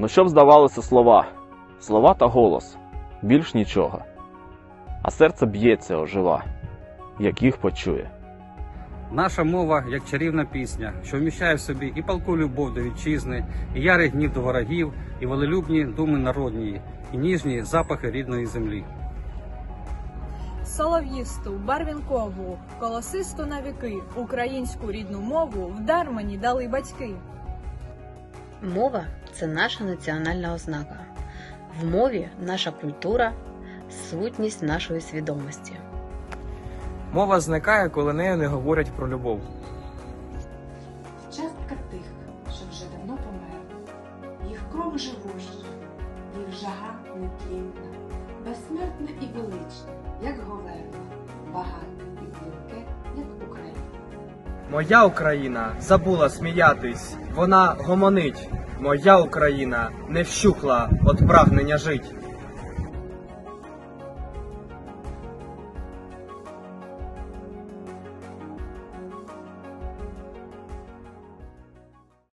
Ну що б здавалося слова? Слова та голос, більш нічого. А серце б'ється ожива, як їх почує. Наша мова як чарівна пісня, що вміщає в собі і палку любов до вітчизни, і ярий гнів до ворогів, і волелюбні думи народні, і ніжні запахи рідної землі. Солов'їсту, барвінкову, колосисту на віки, українську рідну мову вдар мені дали батьки. Мова це наша національна ознака. В мові наша культура, сутність нашої свідомості. Мова зникає, коли нею не говорять про любов. Частка тих, що вже давно померли, їх кров живуща, їх жага нетлінна, безсмертне і величне, як говерла, Моя Україна забула сміятись, вона гомонить. Моя Україна не вщухла от прагнення жить.